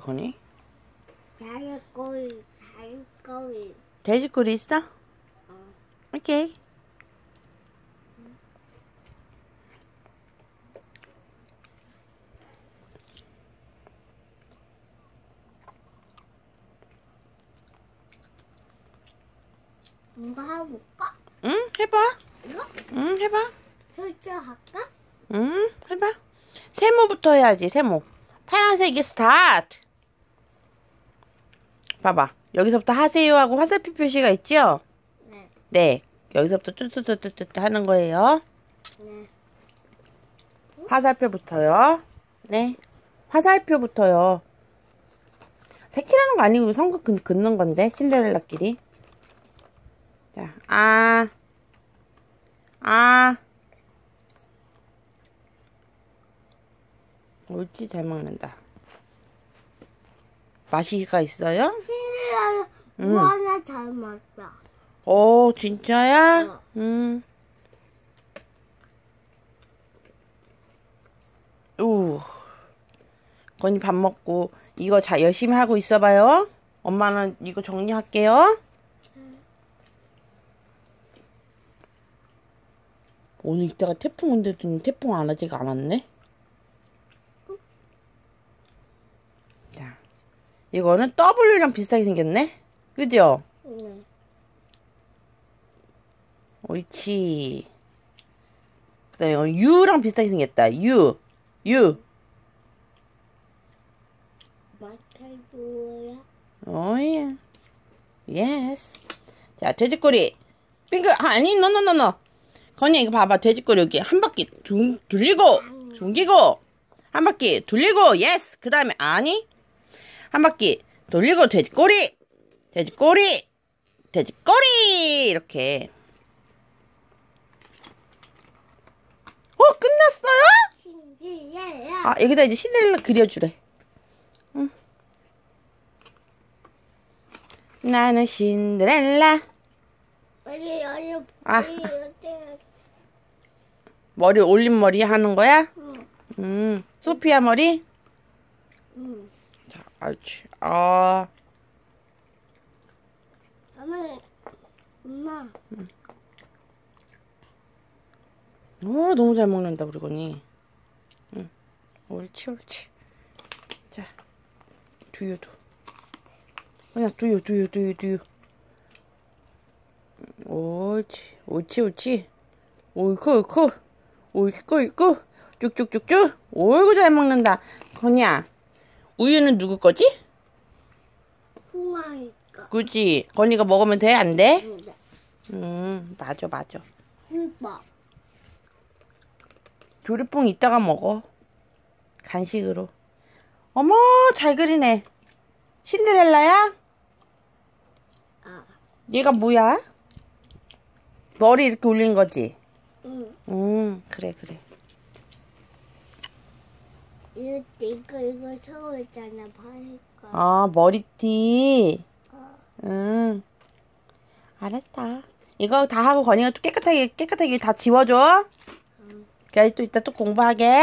건이. 달고기, 달고기. 돼지꼬리 있어? 오케이. 뭔가 해볼까? 응, 해봐. 이거? 응, 해봐. 설정할까? 응, 해봐. 세모부터 해야지, 세모. 파란색이 스타트. 봐봐. 여기서부터 하세요 하고 화살표 표시가 있죠? 네. 네. 여기서부터 쭈쭈쭈쭈쭈 하는 거예요. 네. 화살표부터요. 네. 화살표부터요. 색칠하는 거 아니고 성극 긋- 긋는 건데, 신데렐라끼리. 자, 아. 아. 옳지, 잘 먹는다. 맛이가 있어요? 시리얼 음. 뭐 하나 닮았다. 오, 진짜야? 어. 음. 우. 건이 밥 먹고 이거 자 열심히 하고 있어봐요. 엄마는 이거 정리할게요. 오늘 이따가 태풍 온대더니 태풍 안안 왔네. 이거는 W랑 비슷하게 생겼네. 그죠? 네. 옳지. 그 다음에 이거 U랑 비슷하게 생겼다. U. U. 마탈도야. 어예. 예스. 자, 돼지꼬리. 빙글. 아, 아니, 노노노노. 건이 이거 봐봐. 돼지꼬리 여기 한 바퀴 둥, 돌리고, 둥기고, 한 바퀴 돌리고, 예스. 그 다음에, 아니. 한 바퀴 돌리고, 돼지꼬리. 돼지꼬리. 돼지꼬리. 이렇게. 어, 끝났어요? 아, 여기다 이제 신데렐라 그려주래. 응. 나는 신데렐라. 여기 여기 아. 머리 올린 머리 하는 거야? 응. 음, 소피아 머리? 응. 자, 옳지. 아, 엄마. 엄마. 오, 너무 잘 먹는다, 우리 건이. 응. 옳지, 옳지. 자, 두유도. 그냥 두유, 두유, 두유, 두유. 옳지, 옳지, 옳지. 옳고, 옳고. 옳고, 옳고. 쭉쭉쭉쭉. 옳고 잘 먹는다. 건이야, 우유는 누구 거지? 후마이가. 그지? 건이가 먹으면 돼? 안 돼? 응. 음, 맞아, 맞아. 후바. 조리뽕 이따가 먹어. 간식으로. 어머, 잘 그리네. 신데렐라야? 아. 얘가 뭐야? 머리 이렇게 올린 거지? 응. 음, 그래, 그래. 이거 이거 이거 서고 있잖아. 바니까. 아, 머리띠. 어. 응. 알았다. 이거 다 하고 건이가 또 깨끗하게, 깨끗하게 다 지워줘. 응. 그래, 또 이따 또 공부하게.